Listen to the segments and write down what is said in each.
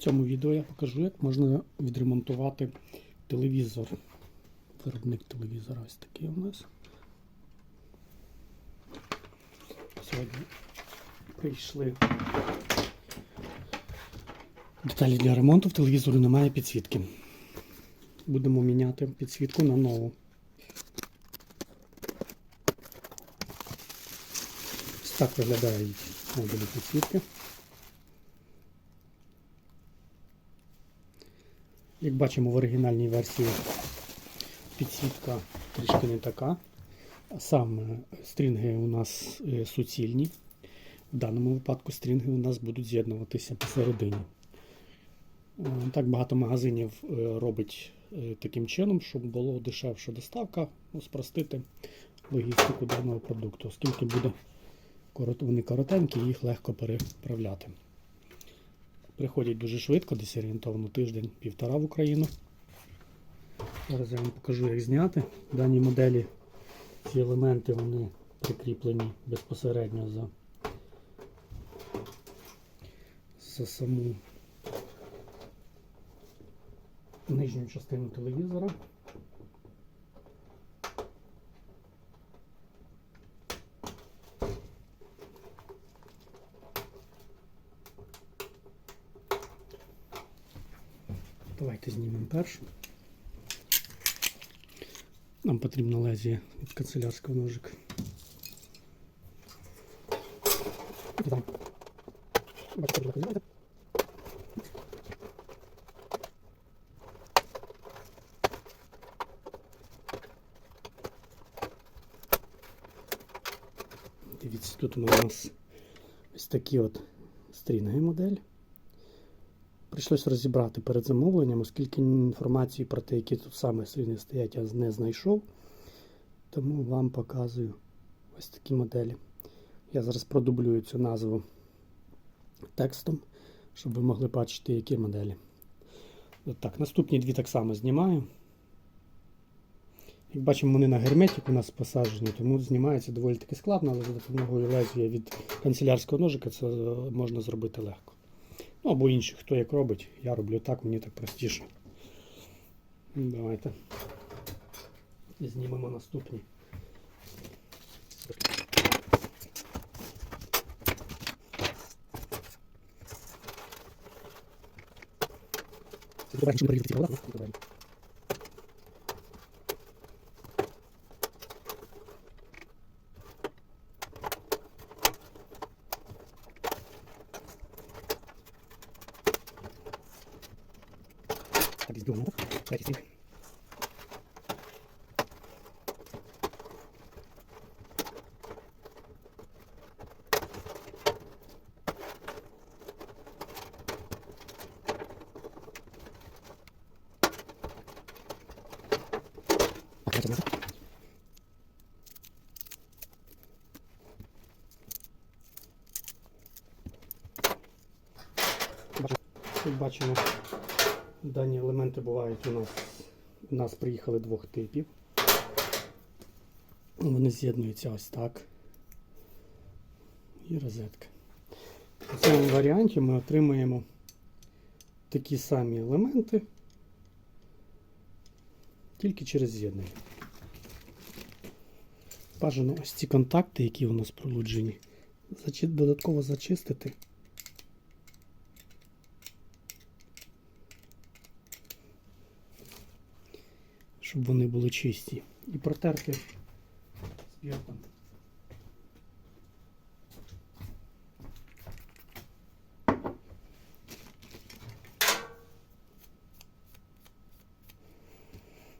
В цьому відео я покажу, як можна відремонтувати телевізор. Виробник телевізора ось такий у нас. Сьогодні прийшли деталі для ремонту. В телевізору немає підсвітки. Будемо міняти підсвітку на нову. Ось так виглядають модулі підсвітки. Як бачимо в оригінальній версії підсвітка трішки не така. Саме стрінги у нас е, суцільні. В даному випадку стрінги у нас будуть з'єднуватися посередині. Е, Так багато магазинів е, робить таким чином, щоб було дешевша доставка, спростити логістику даного продукту, оскільки буде вони коротенькі, їх легко переправляти. Приходять дуже швидко, десь орієнтовно тиждень-півтора в Україну. Зараз я вам покажу, як зняти. В даній моделі ці елементи вони прикріплені безпосередньо за, за саму нижню частину телевізора. Давайте знімемо першу. Нам потрібно лезвие від канцелярського ножика. Дивіться, тут у нас ось такі от стрінги модель. Прийшлось розібрати перед замовленням, оскільки інформації про те, які тут саме стрінги стоять, я не знайшов. Тому вам показую ось такі моделі. Я зараз продублюю цю назву текстом, щоб ви могли бачити, які моделі. От так, наступні дві так само знімаю. Як бачимо, вони на герметик у нас посаджені, тому знімається доволі таки складно, але за допомогою лезвія від канцелярського ножика це е, можна зробити легко. Ну або інші, хто як робить, я роблю так, мені так простіше. Давайте знімемо наступні. Так, бачимо, дані елементи бувають у нас. У нас приїхали двох типів. Вони з'єднуються ось так. І розетка. У цьому варіанті ми отримаємо такі самі елементи, тільки через з'єднання. Бажано ось ці контакти, які у нас пролуджені, додатково зачистити. Щоб вони були чисті. І протерти спіртом.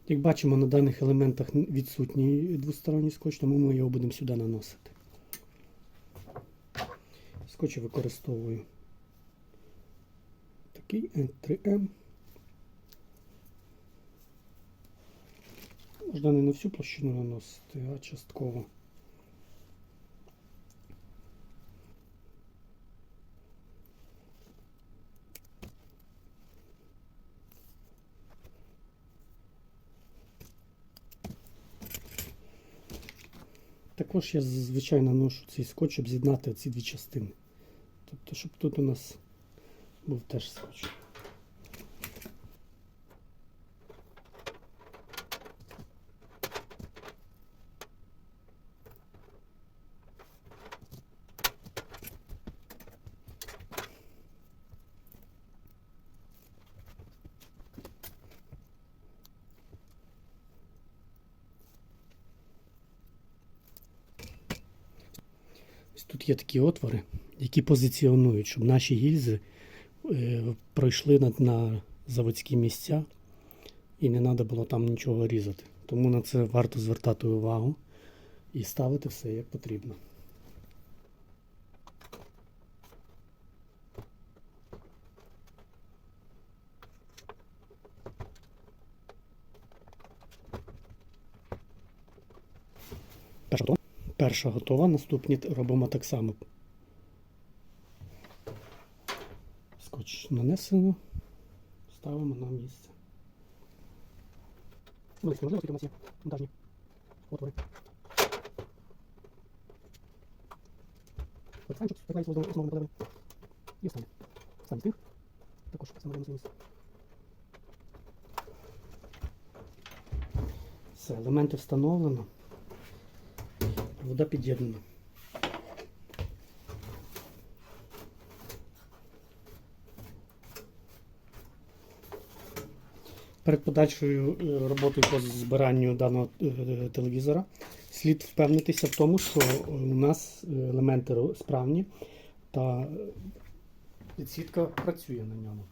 Як бачимо, на даних елементах відсутній двосторонній скотч, тому ми його будемо сюди наносити. Скотч використовую такий N3M. Можна не на всю площину наносити, а частково. Також я звичайно ношу цей скотч, щоб з'єднати ці дві частини. Тобто, щоб тут у нас був теж скотч. тут є такі отвори, які позиціонують, щоб наші гільзи е, пройшли на, на заводські місця і не треба було там нічого різати. Тому на це варто звертати увагу і ставити все як потрібно. Перша готова. Перша готова, наступні робимо так само. Скотч нанесено, ставимо на місце. Близько, можливо, скільки у нас є монтажні отвори. Станчик приклеїться до основного полевини. І останнє. Останній стих. Також встановлюємо на місце. Все, елементи встановлено. Вода під'єднана. Перед подальшою е, роботою по збиранню даного е, телевізора слід впевнитися в тому, що у нас е, елементи справні та е, підсвітка працює на ньому.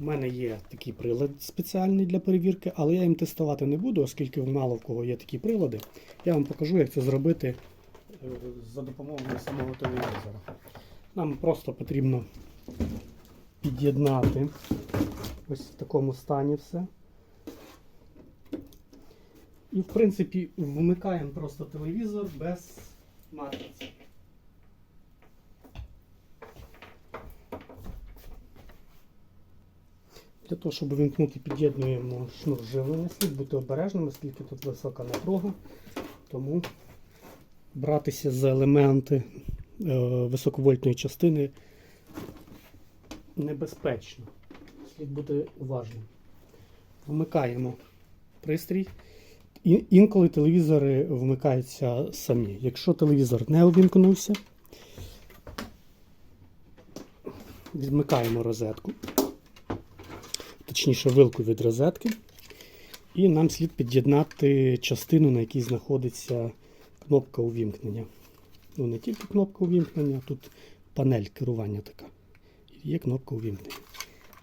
У мене є такий прилад спеціальний для перевірки, але я їм тестувати не буду, оскільки мало в кого є такі прилади. Я вам покажу, як це зробити е, за допомогою самого телевізора. Нам просто потрібно під'єднати ось в такому стані все. І, в принципі, вмикаємо просто телевізор без матриці. Для того, щоб вимкнути, під'єднуємо шнур живлення. Слід бути обережним, оскільки тут висока напруга. Тому братися за елементи е, високовольтної частини небезпечно. Слід бути уважним. Вмикаємо пристрій. Інколи телевізори вмикаються самі. Якщо телевізор не увімкнувся, відмикаємо розетку, точніше вилку від розетки, і нам слід під'єднати частину, на якій знаходиться кнопка увімкнення. Ну, не тільки кнопка увімкнення, тут панель керування така. Є кнопка увімкнення.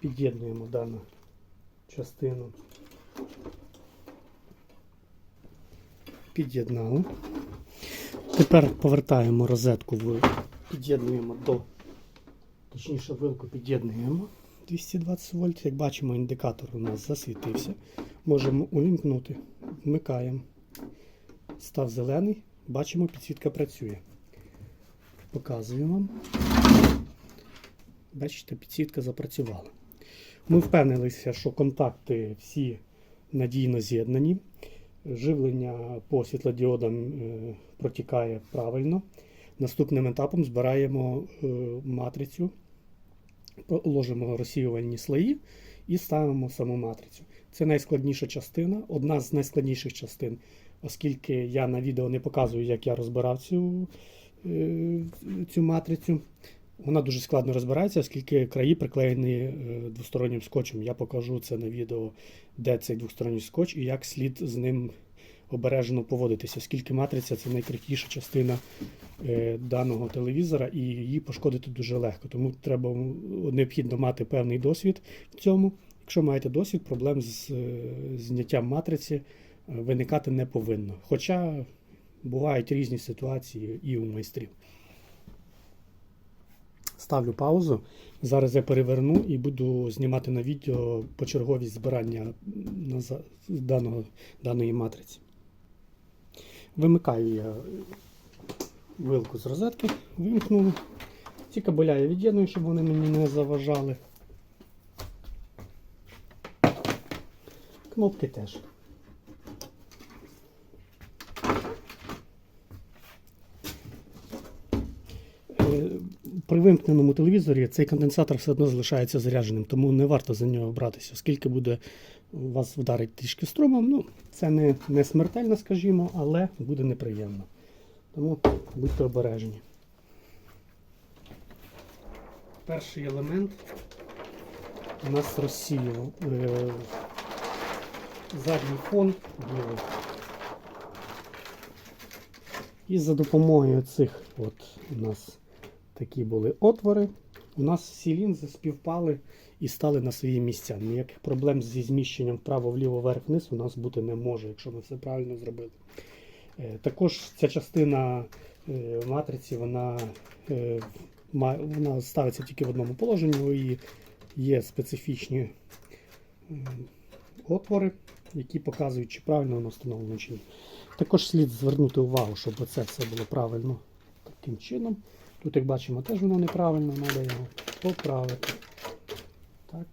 Під'єднуємо дану частину. Під'єднали. Тепер повертаємо розетку, під'єднуємо до, точніше, вилку під'єднуємо 220 вольт. Як бачимо, індикатор у нас засвітився. Можемо увімкнути. Вмикаємо. Став зелений. Бачимо, підсвітка працює. Показую вам. Бачите, підсвітка запрацювала. Ми впевнилися, що контакти всі надійно з'єднані. Живлення по світлодіодам е, протікає правильно. Наступним етапом збираємо е, матрицю, ложимо розсіювальні слої і ставимо саму матрицю. Це найскладніша частина, одна з найскладніших частин, оскільки я на відео не показую, як я розбирав цю, е, цю матрицю. Вона дуже складно розбирається, оскільки краї приклеєні е, двостороннім скотчем. Я покажу це на відео, де цей двосторонній скотч і як слід з ним обережно поводитися, оскільки матриця це найкрихкіша частина е, даного телевізора, і її пошкодити дуже легко. Тому треба необхідно мати певний досвід в цьому. Якщо маєте досвід, проблем з е, зняттям матриці е, виникати не повинно. Хоча бувають різні ситуації і у майстрів. Ставлю паузу. Зараз я переверну і буду знімати на відео почерговість збирання даного, даної матриці. Вимикаю я вилку з розетки, вимкнули. Ці кабеля я від'єдную, щоб вони мені не заважали. Кнопки теж. Е, При вимкненому телевізорі цей конденсатор все одно залишається зарядженим, тому не варто за нього братися, оскільки буде вас вдарить трішки струмом. Ну, це не, не смертельно, скажімо, але буде неприємно. Тому будьте обережні. Перший елемент у нас розсіяв е, задній фон білий. І за допомогою цих от у нас такі були отвори. У нас всі лінзи співпали і стали на свої місця. Ніяких проблем зі зміщенням вправо, вліво, вверх, вниз у нас бути не може, якщо ми все правильно зробили. Е, Також ця частина е, матриці, вона, е, вона ставиться тільки в одному положенні, і є специфічні отвори, які показують, чи правильно воно встановлено чи ні. Також слід звернути увагу, щоб це все було правильно таким чином. Тут, як бачимо, теж воно неправильно, треба його поправити. Так.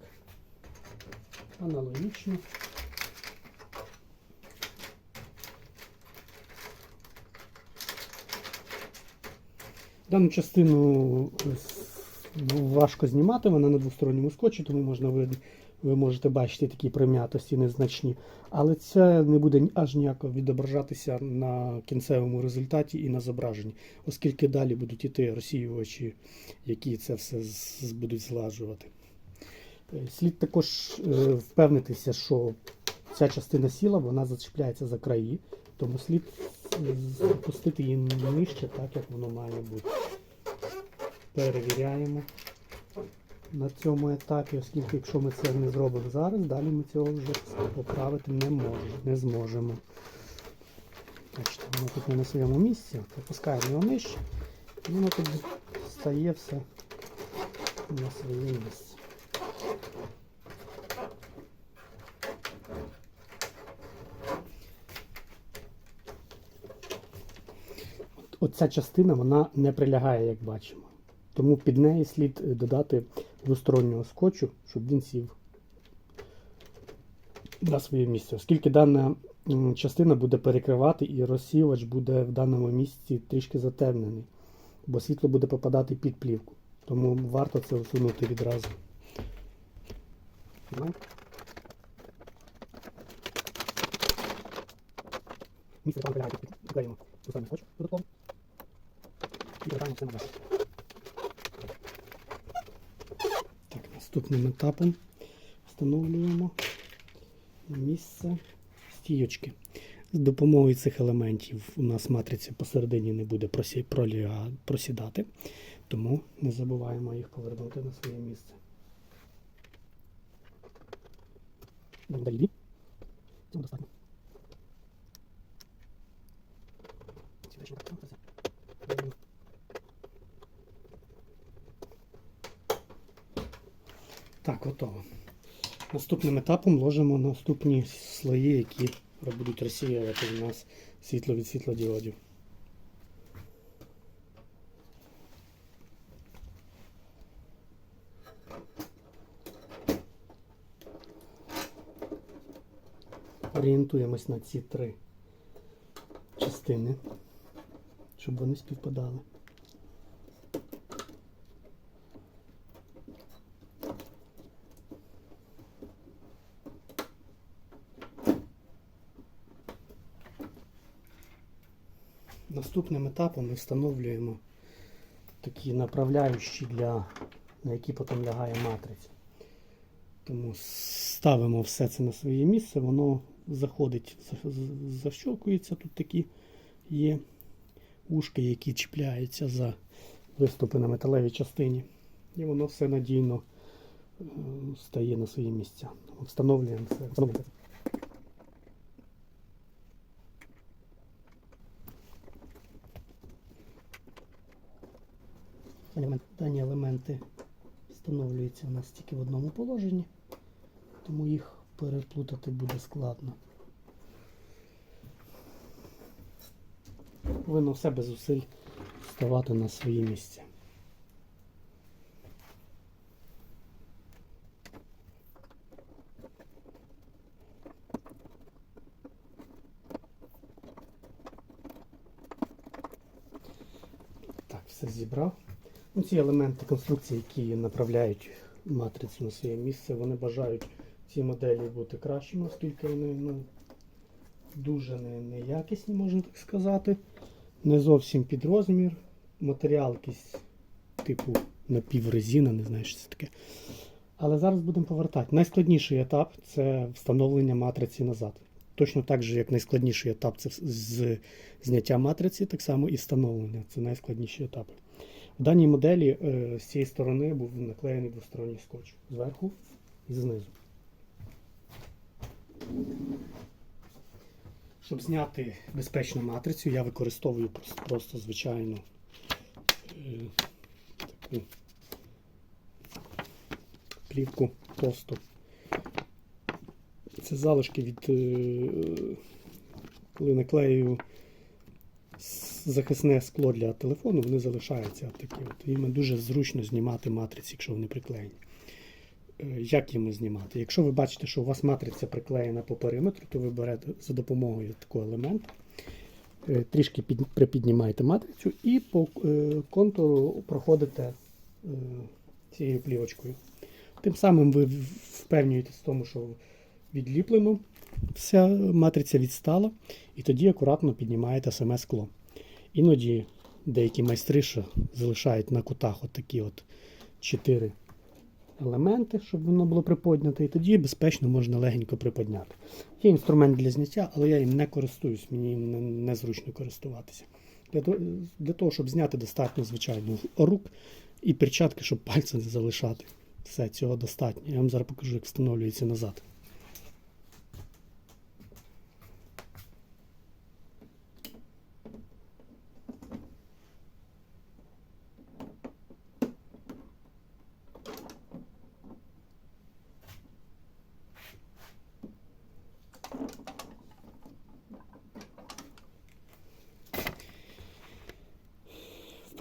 Аналогічно. Дану частину ну, важко знімати, вона на двосторонньому скотчі, тому можна ви, можете бачити такі прим'ятості незначні. Але це не буде аж ніяко відображатися на кінцевому результаті і на зображенні, оскільки далі будуть іти розсіювачі, які це все будуть згладжувати. Е, Слід також е, впевнитися, що ця частина сіла вона зачіпляється за краї, тому слід е, запустити її нижче, так як воно має бути. Перевіряємо на цьому етапі, оскільки якщо ми це не зробимо зараз, далі ми цього вже поправити не можемо, не зможемо. Бачите, воно тут не на своєму місці, пропускаємо його нижче, і воно тут стає все на своє місце. Оця частина вона не прилягає, як бачимо. Тому під неї слід додати двостороннього скотчу, щоб він сів на своє місце. Оскільки дана частина буде перекривати і розсівач буде в даному місці трішки затемнений, бо світло буде попадати під плівку. Тому варто це усунути відразу. Знімаємо. Місце прилягає, підклеїмо двосторонній скотч додатково. І вертаємо все назад. Так, наступним етапом встановлюємо місце стійочки. З допомогою цих елементів у нас матриця посередині не буде просідати, тому не забуваємо їх повернути на своє місце. Далі. Цього достатньо. Ці речі так, це все. Так, готово. Наступним етапом ложимо наступні слої, які будуть розсіювати у нас світло від світлодіодів. Орієнтуємось на ці три частини, щоб вони співпадали. Наступним етапом ми встановлюємо такі направляючі, для, на які потім лягає матриця. Тому ставимо все це на своє місце, воно заходить, за- за- защолкується. Тут такі є ушки, які чіпляються за виступи на металевій частині. І воно все надійно е, стає на свої місця. Встановлюємо все. Дані елементи встановлюються у нас тільки в одному положенні, тому їх переплутати буде складно. Повинно все без зусиль ставати на свої місця. Так, все зібрав. Ну, ці елементи конструкції, які направляють матрицю на своє місце, вони бажають ці моделі бути кращими, оскільки вони ну, дуже не- неякісні, можна так сказати. Не зовсім під розмір. Матеріал якийсь типу напіврезина, не знаю, що це таке. Але зараз будемо повертати. Найскладніший етап це встановлення матриці назад. Точно так же, як найскладніший етап це з зняття матриці, так само і встановлення. Це найскладніші етапи. В даній моделі е, з цієї сторони був наклеєний двосторонній скотч зверху і знизу. Щоб зняти безпечну матрицю, я використовую просто, звичайну е, таку плівку тосту. Це залишки від е, коли наклею захисне скло для телефону, вони залишаються такі. От. Їм дуже зручно знімати матриці, якщо вони приклеєні. Е, Як їм знімати? Якщо ви бачите, що у вас матриця приклеєна по периметру, то ви берете за допомогою такого елементу, е, трішки під, припіднімаєте матрицю і по е, контуру проходите цією плівочкою. Тим самим ви впевнюєтесь в тому, що відліплено, вся матриця відстала, і тоді акуратно піднімаєте саме скло. Іноді деякі майстри ще залишають на кутах от такі от чотири елементи, щоб воно було приподняте, і тоді безпечно можна легенько приподняти. Є інструмент для зняття, але я їм не користуюсь, мені незручно користуватися. Для того, щоб зняти, достатньо, звичайно, рук і перчатки, щоб пальці не залишати. Все, цього достатньо. Я вам зараз покажу, як встановлюється назад.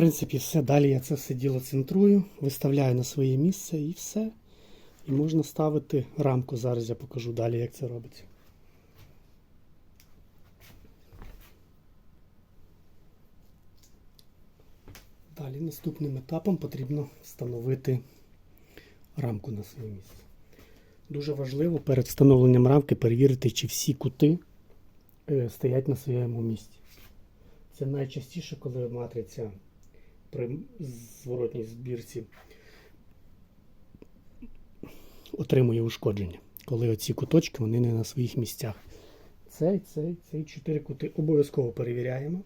Принципі, все. Далі я це все діло центрую, виставляю на своє місце і все. І можна ставити рамку. Зараз я покажу далі, як це робиться. Далі наступним етапом потрібно встановити рамку на своє місце. Дуже важливо перед встановленням рамки перевірити, чи всі кути е, стоять на своєму місці. Це найчастіше, коли матриця при зворотній збірці отримує ушкодження, коли оці куточки вони не на своїх місцях. Цей, цей, цей чотири кути обов'язково перевіряємо.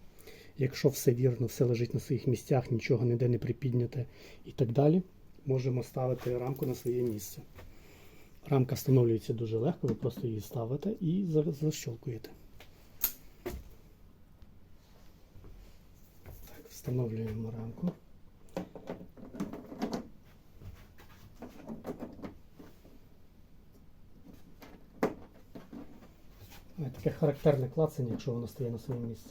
Якщо все вірно, все лежить на своїх місцях, нічого ніде не припідняте і так далі, можемо ставити рамку на своє місце. Рамка встановлюється дуже легко, ви просто її ставите і за- защолкуєте. Встановлюємо рамку. Таке характерне клацання, якщо воно стає на своє місце.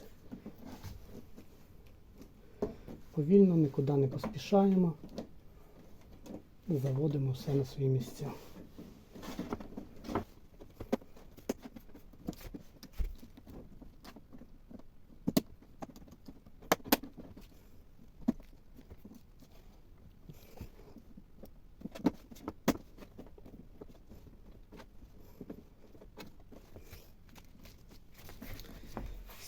Повільно, нікуди не поспішаємо. Заводимо все на свої місця.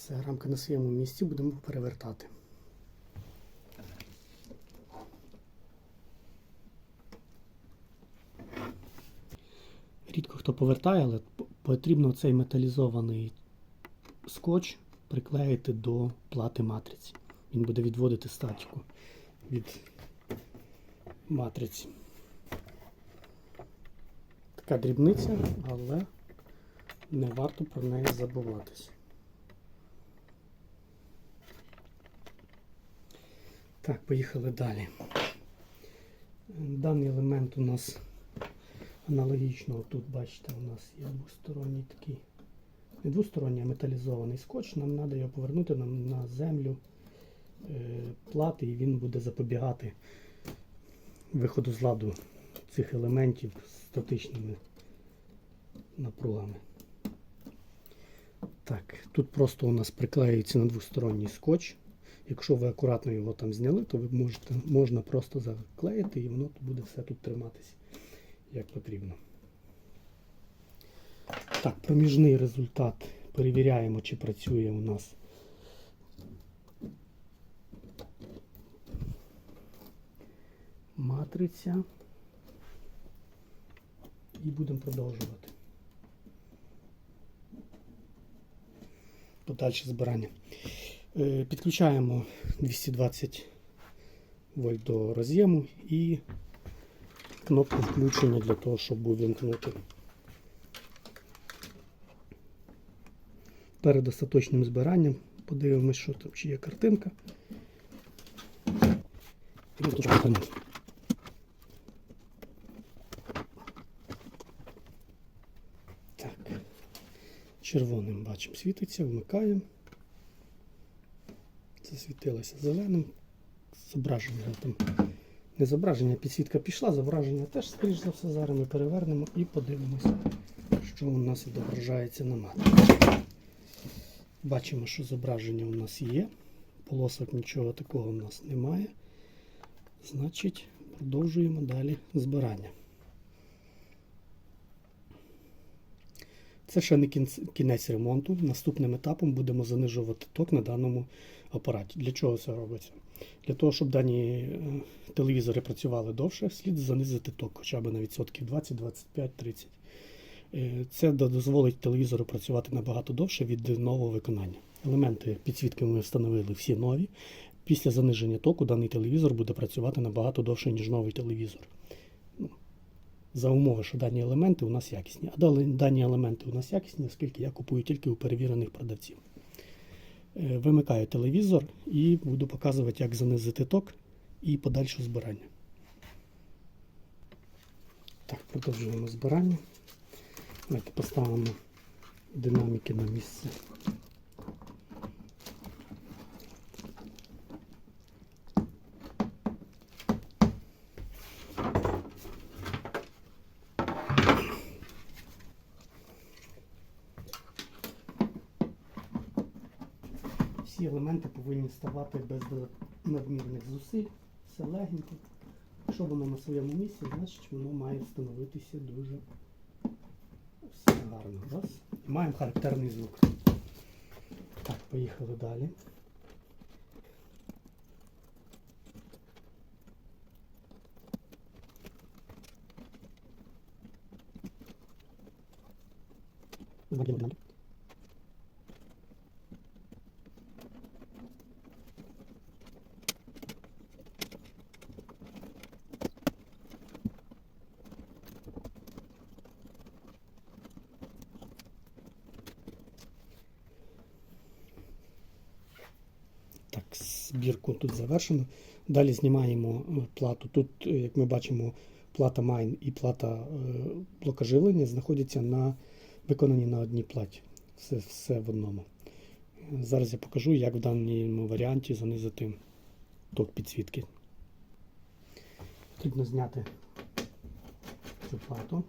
Все, рамка на своєму місці будемо перевертати. Рідко хто повертає, але потрібно цей металізований скотч приклеїти до плати матриці. Він буде відводити статику від матриці. Така дрібниця, але не варто про неї забуватись. Так, поїхали далі. Даний елемент у нас аналогічно. Тут, бачите, у нас є двосторонній такий, не двосторонній, а металізований скотч. Нам треба його повернути нам на землю е, плати, і він буде запобігати виходу з ладу цих елементів статичними напругами. Так, тут просто у нас приклеюється на двосторонній скотч. Якщо ви акуратно його там зняли, то ви можете, можна просто заклеїти і воно буде все тут триматися як потрібно. Так, проміжний результат. Перевіряємо, чи працює у нас. Матриця. І будемо продовжувати. подальше збирання. Е, Підключаємо 220 вольт до роз'єму і кнопку включення для того, щоб увімкнути. Перед остаточним збиранням подивимось, що там, чи є картинка. Так. Червоним бачимо, світиться, вмикаємо. Засвітилося зеленим. Зображення там. Не зображення, підсвітка пішла, зображення теж, скоріш за все, зараз ми перевернемо і подивимося, що у нас відображається на матриці. Бачимо, що зображення у нас є. Полосок нічого такого у нас немає. Значить, продовжуємо далі збирання. Це ще не кінець ремонту. Наступним етапом будемо занижувати ток на даному апараті. Для чого це робиться? Для того, щоб дані е, телевізори працювали довше, слід занизити ток хоча б на відсотків 20, 25, 30. Е, Це дозволить телевізору працювати набагато довше від нового виконання. Елементи підсвітки ми встановили всі нові. Після заниження току даний телевізор буде працювати набагато довше, ніж новий телевізор. За умови, що дані елементи у нас якісні. А дані елементи у нас якісні, оскільки я купую тільки у перевірених продавців. Е, Вимикаю телевізор і буду показувати, як занизити ток і подальше збирання. Так, продовжуємо збирання. Давайте поставимо динаміки на місце. Всі елементи повинні ставати без надмірних зусиль, все легенько. Якщо воно на своєму місці, значить воно має встановитися дуже все гарно. Раз. І маємо характерний звук. Так, поїхали далі. Динамік. Так, збірку тут завершено. Далі знімаємо е, плату. Тут, е, як ми бачимо, плата майн і плата е, блока живлення знаходяться на виконані на одній платі. Все, все в одному. Зараз я покажу, як в даному варіанті занизити ток підсвітки. Потрібно зняти цю плату.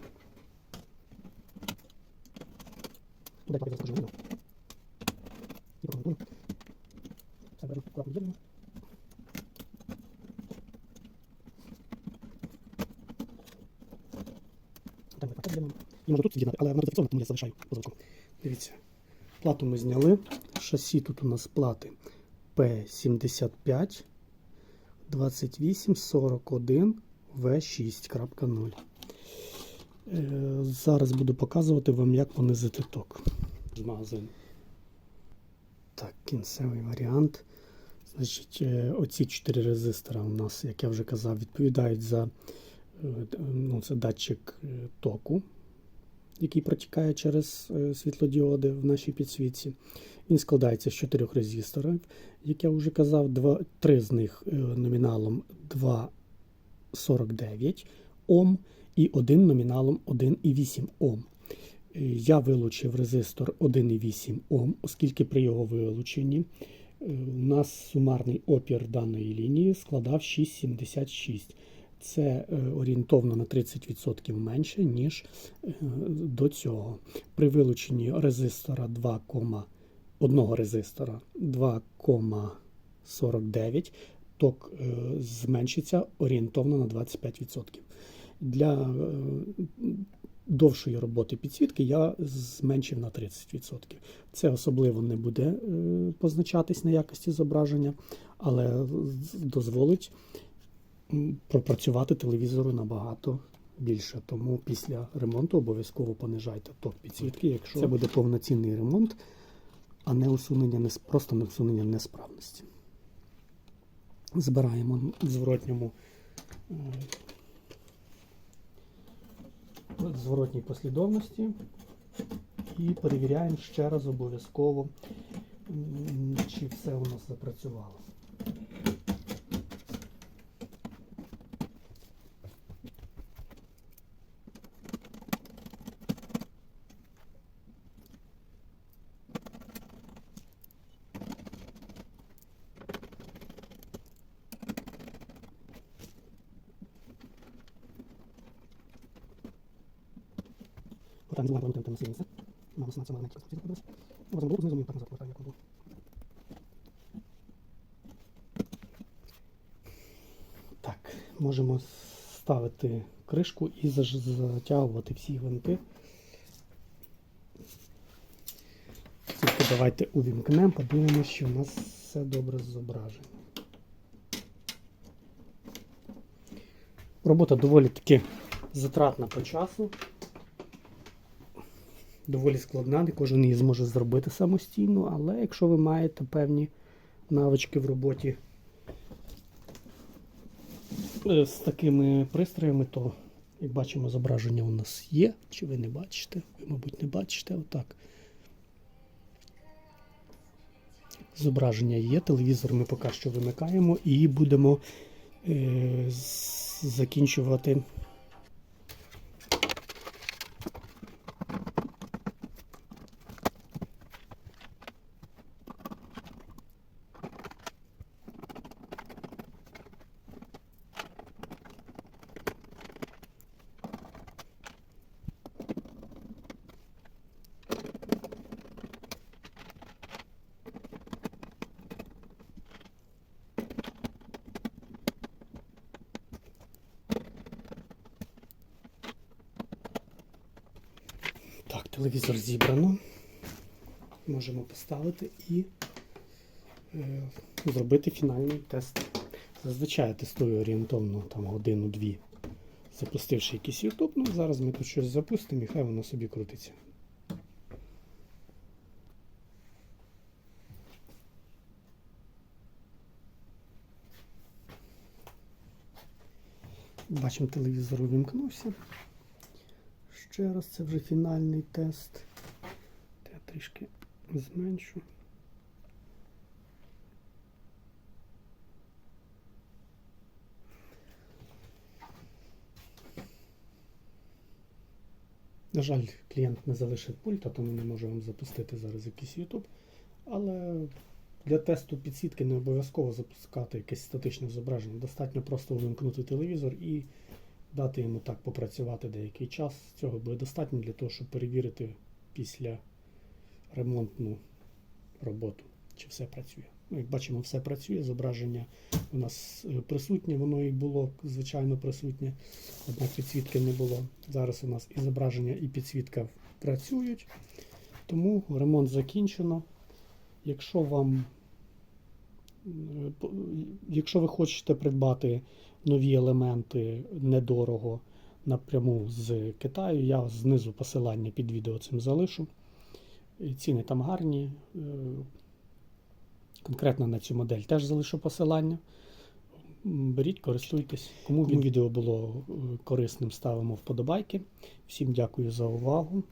Туди плати зроблено. Там. І можу тут з'єднати, але вона зафіксована, тому я залишаю по звуку. Дивіться. Плату ми зняли. Шасі тут у нас плати P75 2841 V6.0. Е, Зараз буду показувати вам, як понизити ток з магазину. Так, кінцевий варіант. Значить, е, оці чотири резистора у нас, як я вже казав, відповідають за е, ну, це датчик е, току, який протікає через світлодіоди в нашій підсвітці. Він складається з чотирьох резисторів, як я вже казав, два, три з них номіналом 2,49 Ом і один номіналом 1,8 Ом. Я вилучив резистор 1,8 Ом, оскільки при його вилученні у нас сумарний опір даної лінії складав 6,76. Це е, орієнтовно на 30% менше, ніж е, до цього. При вилученні резистора 2, одного резистора 2,49 ток е, зменшиться орієнтовно на 25%. Для е, довшої роботи підсвітки я зменшив на 30%. Це особливо не буде е, позначатись на якості зображення, але дозволить пропрацювати телевізору набагато більше. Тому після ремонту обов'язково понижайте ток підсвітки. Якщо це буде повноцінний ремонт, а не усунення просто не усунення несправності. Збираємо в зворотньому е, зворотній послідовності і перевіряємо ще раз обов'язково, чи все у нас запрацювало. Отак, не знаю, там сильніше. Мама сама сама навіть розповідати. Можна було знизу мені так назад повертаю, як було. Так, можемо ставити кришку і затягувати всі гвинти. Тільки давайте увімкнемо, подивимося, що у нас все добре зображено. Робота доволі таки затратна по часу. Доволі складна, не кожен її зможе зробити самостійно, але якщо ви маєте певні навички в роботі е, з такими пристроями, то, як бачимо, зображення у нас є. Чи ви не бачите? Ви, мабуть, не бачите. Отак. Зображення є, телевізор ми поки що вимикаємо і будемо е, закінчувати. Так, телевізор зібрано. Можемо поставити і е, зробити фінальний тест. Зазвичай я тестую орієнтовно там годину-дві, запустивши якийсь YouTube. Ну, зараз ми тут щось запустимо і хай воно собі крутиться. Бачимо, телевізор увімкнувся. Ще раз, це вже фінальний тест. Я трішки зменшу. На жаль, клієнт не залишив пульта, тому не можу вам запустити зараз якийсь YouTube. Але для тесту підсвітки не обов'язково запускати якесь статичне зображення. Достатньо просто увімкнути телевізор і дати йому так попрацювати деякий час. Цього буде достатньо для того, щоб перевірити після ремонтну роботу, чи все працює. Ну, як бачимо, все працює. Зображення у нас е, присутнє, воно і було, звичайно, присутнє, однак підсвітки не було. Зараз у нас і зображення, і підсвітка працюють. Тому ремонт закінчено. Якщо вам е, Якщо ви хочете придбати нові елементи недорого напряму з Китаю, я знизу посилання під відео цим залишу. Ціни там гарні. Е, Конкретно на цю модель теж залишу посилання. Беріть, користуйтесь. Кому відео було е, корисним, ставимо вподобайки. Всім дякую за увагу.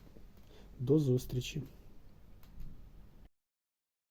До зустрічі!